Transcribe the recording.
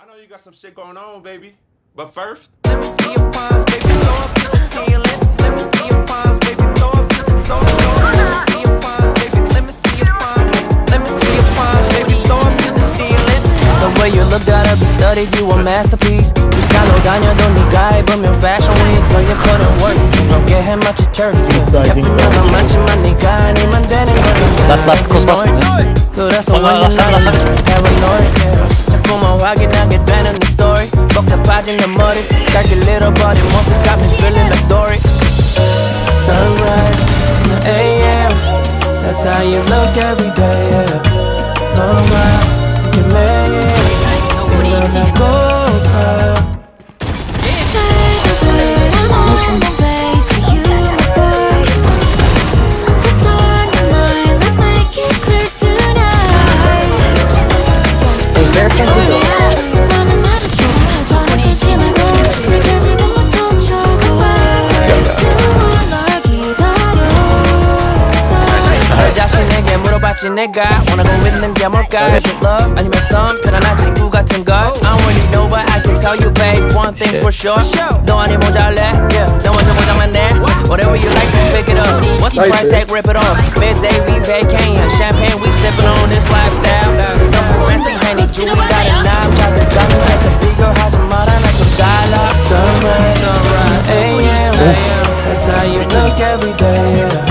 I know you got some shit going on, baby. But first, let me see your palms, baby. Throw up the ceiling. Let me see your palms, baby. Throw up to the floor. Let you look, gotta be studied. You a masterpiece. Quizá lo daño de mi but fashion week. You put in work. No quejes much at church. Las, las cosas. Corazón, las, las, las. Paranoid. 아니면 되는 거야. Last, last, close, last. 그래서 올라, when 라스, you're 라스. not paranoid 자꾸만 확인하게 되는 네 story 복잡해진 내 머리 짧게 잃어버린 모습 got me feeling like Dory Sunrise in the AM That's how you look every day yeah. 자신에게 물어봤지 내가 원하고 있는 게 뭘까 Is it love 아니면 some 편안한 친구 같은 걸 I don't really know but I can tell you babe One thing's for sure 너 아니 모자랄래 Yeah 너 먼저 보자만 내 Whatever you like just pick it up What's the price tag rip it off Midday we vacation Champagne we sipping on this every day. Yeah.